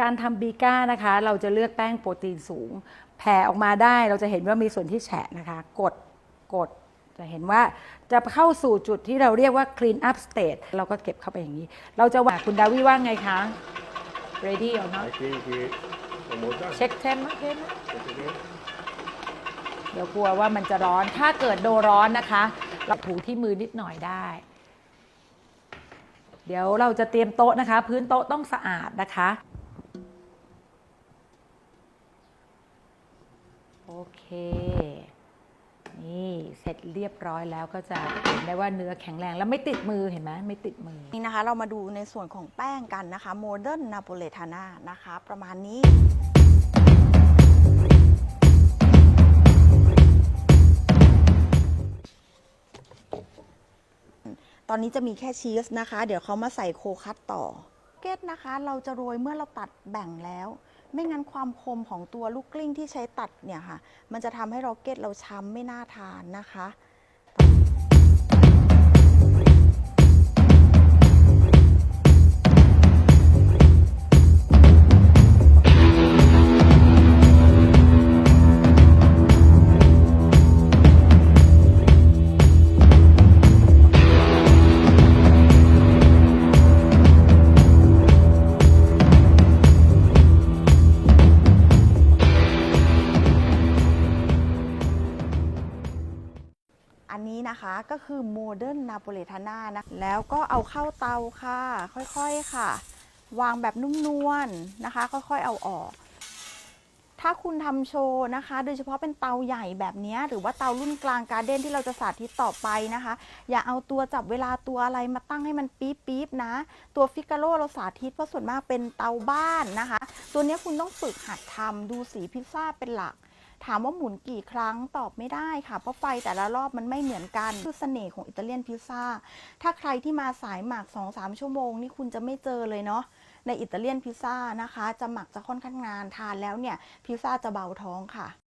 การทำบีก้านะคะ เราจะเลือกแป้งโปรตีนสูง แผ่ออกมาได้เราจะเห็นว่ามีส่วนที่แฉะนะคะ กดกดจะเห็นว่าจะเข้าสู่จุดที่เราเรียกว่า clean up state เราก็เก็บเข้าไปอย่างนี้ เราจะว่าคุณดาวิว่าไงคะ ready or not Aquí, aquí, como tal. เช็คเทมเทม Check it. เดี๋ยวกลัวว่ามันจะร้อน ถ้าเกิดโดนร้อนนะคะ เราถูที่มือนิดหน่อยได้ เดี๋ยวเราจะเตรียมโต๊ะนะคะ พื้นโต๊ะต้องสะอาดนะคะ เค นี่เสร็จเรียบร้อยแล้วก็จะเห็นได้ว่าเนื้อแข็งแรงแล้วไม่ติดมือเห็นไหมไม่ติดมือ นี่นะคะเรามาดูในส่วนของแป้งกันนะคะโมเดิร์นนาโปเลทาน่านะคะ ประมาณนี้ตอนนี้จะมีแค่ชีสนะคะ เดี๋ยวเขามาใส่โคคัตต่อเกตนะคะ เราจะโรยเมื่อเราตัดแบ่งแล้ว ไม่งั้นความคมของตัวลูกกลิ้งที่ใช้ตัดเนี่ยค่ะ มันจะทำให้เราเกตเราช้ำไม่น่าทานนะคะ อันนี้นะคะก็คือโมเดิร์นนาโปเลทาน่านะแล้วก็เอาเข้าเตาค่ะ ค่อยๆค่ะ วางแบบนุ่มนวลนะคะ ค่อยๆเอาออก ถ้าคุณทำโชว์นะคะ โดยเฉพาะเป็นเตาใหญ่แบบนี้หรือว่าเตารุ่นกลางการ์เด้นที่เราจะสาธิตต่อไปนะคะ อย่าเอาตัวจับเวลาตัวอะไรมาตั้งให้มันปี๊บปี๊บนะ ตัวฟิกาโรเราสาธิตเพราะส่วนมากเป็นเตาบ้านนะคะ ตัวนี้คุณต้องฝึกหัดทำดูสีพิซซ่าเป็นหลัก ถามว่าหมุนกี่ครั้งตอบไม่ได้ค่ะ เพราะไฟแต่ละรอบมันไม่เหมือนกัน คือเสน่ห์ของอิตาเลียนพิซซ่า ถ้าใครที่มาสายหมัก 2-3 ชั่วโมงนี่คุณจะไม่เจอเลยเนาะในอิตาเลียนพิซซ่านะคะ จะหมักจะค่อนข้างนานทานแล้วเนี่ยพิซซ่าจะเบาท้องค่ะ